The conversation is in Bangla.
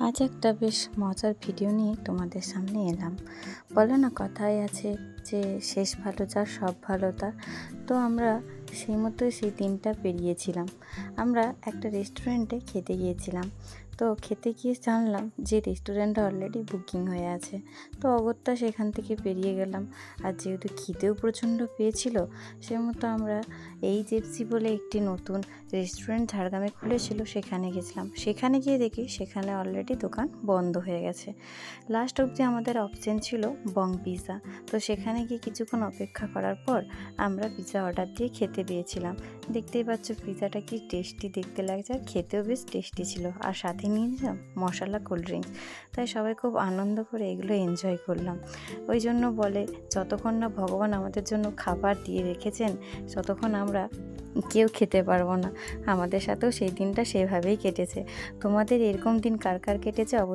আজ একটা বেশ মজার ভিডিও নিয়ে তোমাদের সামনে এলাম। বলো না, কথাই আছে যে শেষ ভালো যার সব ভালো তা তো আমরা সেই মতোই সেই দিনটা পেরিয়েছিলাম। আমরা একটা রেস্টুরেন্টে খেতে গিয়েছিলাম। তো খেতে গিয়ে জানলাম যে রেস্টুরেন্টটা অলরেডি বুকিং হয়ে আছে। তো অগত্যা সেখান থেকে বেরিয়ে গেলাম। আর যেহেতু খিদেও প্রচণ্ড পেয়েছিল সে মতো আমরা এই জেপসি বলে একটি নতুন রেস্টুরেন্ট ঝাড়গ্রামে খুলেছিল, সেখানে গেছিলাম। সেখানে গিয়ে দেখি সেখানে অলরেডি দোকান বন্ধ হয়ে গেছে। লাস্ট অবধি আমাদের অপশন ছিল বং পিৎজা তো সেখানে গিয়ে কিছুক্ষণ অপেক্ষা করার পর আমরা পিৎজা অর্ডার দিয়ে খেতে দিয়েছিলাম দেখতেই পাচ্ছ পিৎজাটা কি টেস্টি দেখতে লাগছে। আর খেতেও বেশ টেস্টি ছিল। আর সাথে নিয়ে নিলাম মশলা কোল্ড ড্রিঙ্কস তাই সবাই খুব আনন্দ করে এগুলো এনজয় করলাম। ওই জন্য বলে, যতক্ষণ না ভগবান আমাদের জন্য খাবার দিয়ে রেখেছেন, ততক্ষণ আমরা কেউ খেতে পারব না। আমাদের সাথেও সেই দিনটা সেভাবেই কেটেছে। তোমাদের এরকম দিন কার কার কেটেছে অবশ্যই